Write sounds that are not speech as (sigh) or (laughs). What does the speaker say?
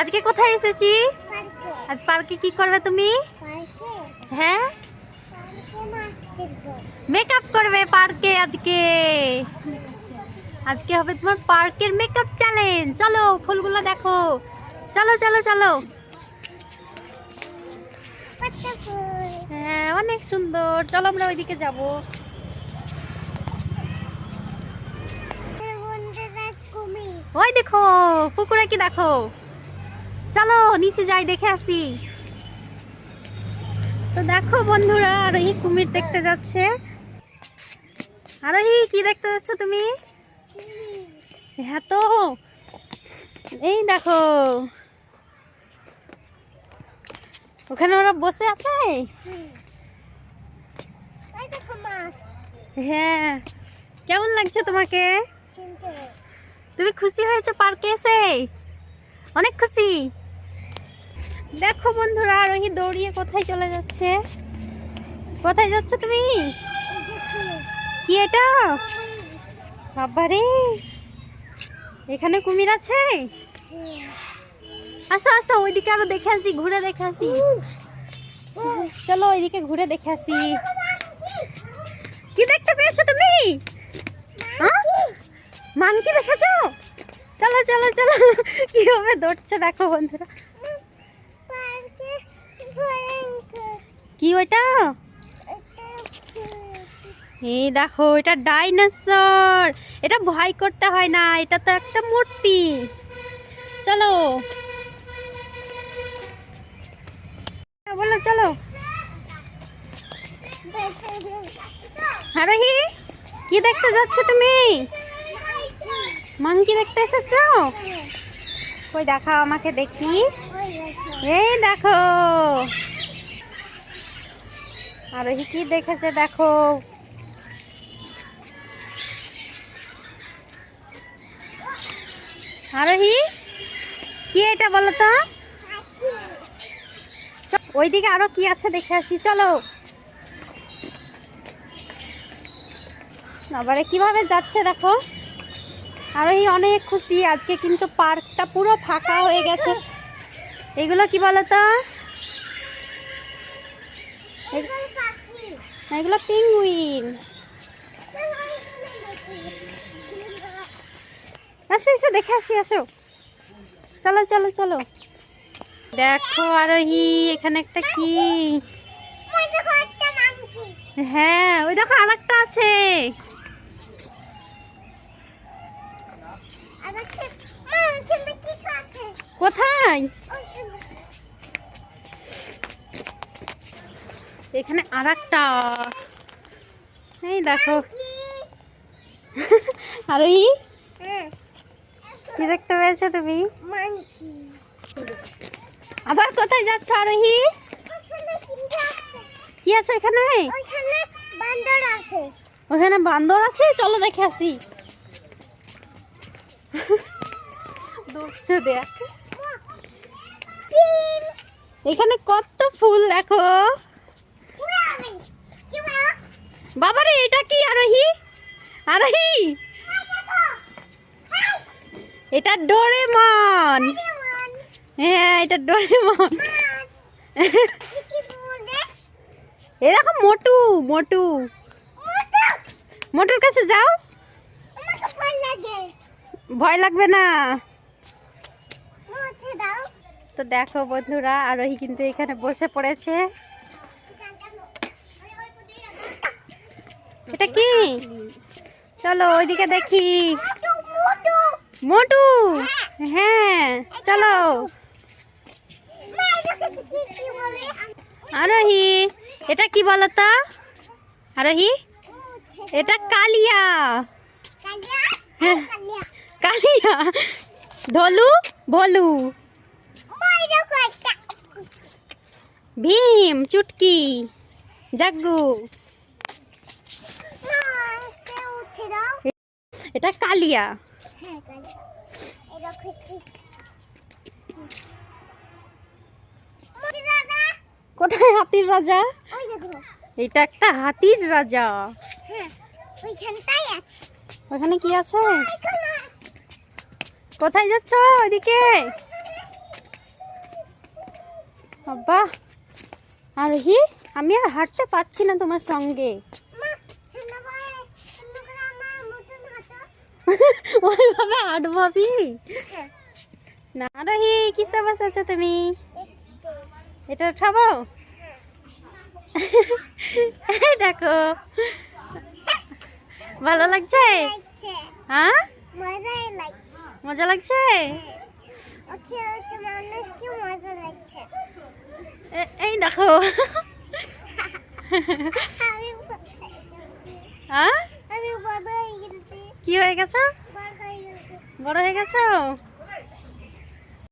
আজকে কোথায় এসেছি? আজ পার্কে কি করবে তুমি? হ্যাঁ? মেকআপ করবে পার্কে আজকে। আজকে হবে তোমার পার্কের মেকআপ চ্যালেঞ্জ চলো ফুলগুলো দেখো। চলো চলো চলো। হ্যাঁ অনেক সুন্দর। চলো আমরা ওইদিকে যাব। ওই দেখো পুকুরে কি দেখো? চলো নিচে যাই দেখে আসি। তো দেখো বন্ধুরা আরোহী কুমির দেখতে যাচ্ছে। আরোহী কি দেখতে যাচ্ছ তুমি? হ্যাঁ তো এই দেখো। ওখানে ওরা বসে আছে? হ্যাঁ কেমন লাগছে তোমাকে? তুমি খুশি হয়েছো পার্কে এসে? অনেক খুশি। দেখো বন্ধুরা আরোহী দৌড়িয়ে কোথায় চলে যাচ্ছে? কোথায় যাচ্ছ তুমি? কি এটা? বাবারে! এখানে কুমির আছে? আসো আসো, ওইদিকে আরও দেখে আসি, ঘুরে দেখে আসি। চলো ওইদিকে ঘুরে দেখে আসি। কি দেখতে পেয়েছ তুমি? হ্যাঁ? মাংকি দেখেছ? চলো চলো চলো। কীভাবে দৌড়ছে, দেখো বন্ধুরা পার্কে ভয়ঙ্কর কি ওটা? এই দেখো এটা ডাইনোসর। এটা ভয় করতে হয় না এটা তো একটা মূর্তি। চলো। হ্যাঁ, বলো চলো। আরোহী কি দেখতে যাচ্ছ তুমি? মাংকি দেখতে এসেছ? কই দেখাও আমাকে দেখি। এই দেখো। আরোহী কি দেখেছে দেখো? আরোহী? কি এটা বলো তো? ওইদিকে আরও কি আছে দেখে আসি, চলো। আবারে কীভাবে যাচ্ছে দেখো? আরোহী অনেক খুশি, আজকে কিন্তু পার্কটা পুরো ফাঁকা হয়ে গেছে। এগুলো কি বলো এগুলো পিঙ্গুইন আসো এসো দেখে আসি আসো। চলো চলো চলো। দেখো আরোহী এখানে একটা কি? হ্যাঁ ওই দেখো আর একটা আছে। কোথায়? এখানে আর একটা এই দেখো। আরোহী কি দেখতে পেয়েছ তুমি? আবার কোথায় যাচ্ছ আরোহী? কি আছে এখানে বান্দর আছে। ওখানে বান্দর আছে? চলো দেখে আসি। দৌড়ছে দেখ এখানে কত ফুল দেখো। বাবারে, এটা কি, আরোহী? আরোহী! এটা ডোরেমন! হ্যাঁ এটা ডোরেমন। এরকম মোটু মোটু। মোটুর কাছে যাও। ভয় লাগবে না। তো দেখো বন্ধুরা, আরোহী কিন্তু এখানে বসে পড়েছে। এটা কি? চলো ওইদিকে দেখি। মোটু! হ্যাঁ চলো। আরোহি, এটা কি বলো তো? আরোহী, এটা কালিয়া। কালিয়া, ধলু, ভলু। ভীম, চুটকি, জাগ্গু। এটা কালিয়া। কোথায় হাতির রাজা? এটা একটা হাতির রাজা। ওখানে কি আছে? কোথায় যাচ্ছ ওইদিকে? বাবা আর হি আমি আর হাঁটতে পারছি না তোমার সঙ্গে। ওইভাবে আমি হ্যাঁ না রহি কিসে বসেছো তুমি? এটা এই (laughs) দেখো ভালো লাগছে? হ্যাঁ? মজা লাগছে? এই দেখো। (laughs) হয়ে? কি হয়ে গেছি? বড় হয়ে গেছো?